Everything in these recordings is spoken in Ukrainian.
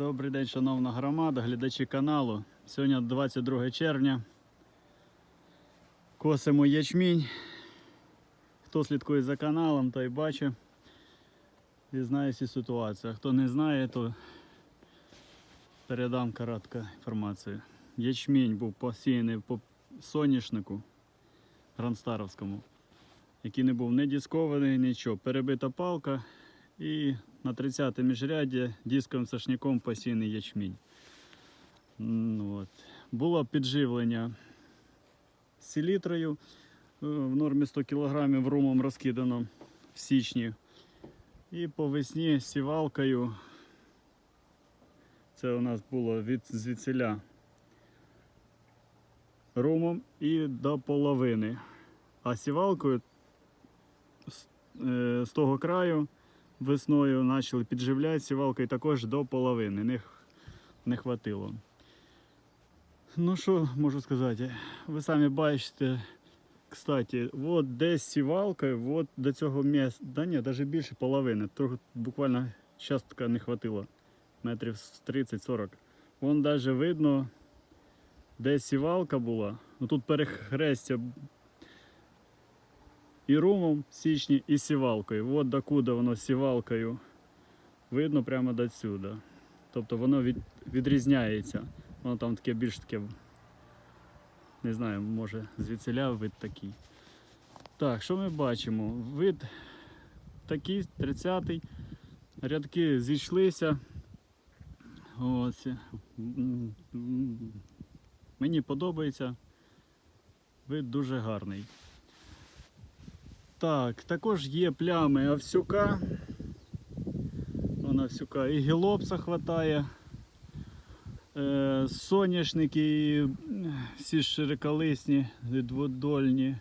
Добрий день, шановна громада, глядачі каналу. Сьогодні 22 червня. Косимо ячмінь. Хто слідкує за каналом, той бачить і знає всі ситуації. А хто не знає, то передам коротку інформацію. Ячмінь був посіяний по соняшнику Гранстаровському, який не був не дискований, нічого. Перебита палка і на 30 міжрядді дисковим сошняком посіяний ячмінь. Ну. Було підживлення селітрою е, в нормі 100 кг румом розкидано в січні. І по весні сівалкою. Це у нас було від звідсіля румом і до половини. А сівалкою з, е, з того краю весною почали підживляти сівалкою також до половини. Не, не хватило. Ну що можу сказати? Ви самі бачите, кстати, от десь сівалкою, от до цього місця, да ні, навіть більше половини, трохи буквально частка не хватило, метрів 30-40. Вон навіть видно, де сівалка була. Ну тут перехрестя і румом в січні, і сівалкою. От докуди воно сівалкою видно прямо до сюди. Тобто воно від, відрізняється. Воно там таке більш таке, не знаю, може звідсиля вид такий. Так, що ми бачимо? Вид такий, 30-й. Рядки зійшлися. Ось. Мені подобається. Вид дуже гарний. Так, також є плями овсюка. Вона овсюка і гілопса хватає. Е, соняшники, і, всі широколисні, дводольні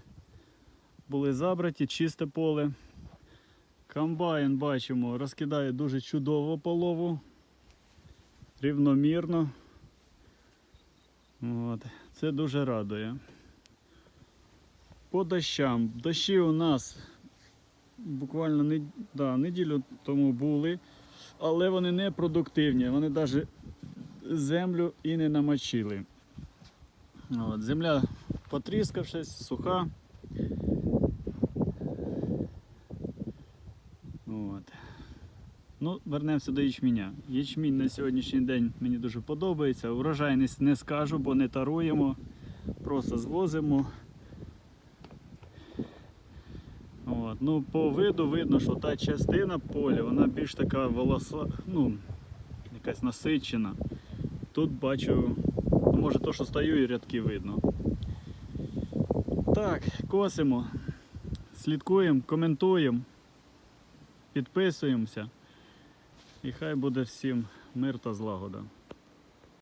були забраті, чисте поле. Комбайн бачимо, розкидає дуже чудово полову, рівномірно. От. Це дуже радує. По дощам. Дощі у нас буквально не, да, неділю тому були, але вони не продуктивні. Вони навіть землю і не намочили. От, земля потріскавшись, суха. От. Ну, вернемося до ячменя. Ячмінь на сьогоднішній день мені дуже подобається. Урожайність не скажу, бо не таруємо, просто звозимо. От. Ну, по виду видно, що та частина поля, вона більш така волоса, ну, якась насичена. Тут бачу, ну, може то, що стою і рядки видно. Так, косимо, слідкуємо, коментуємо, підписуємося. І хай буде всім мир та злагода.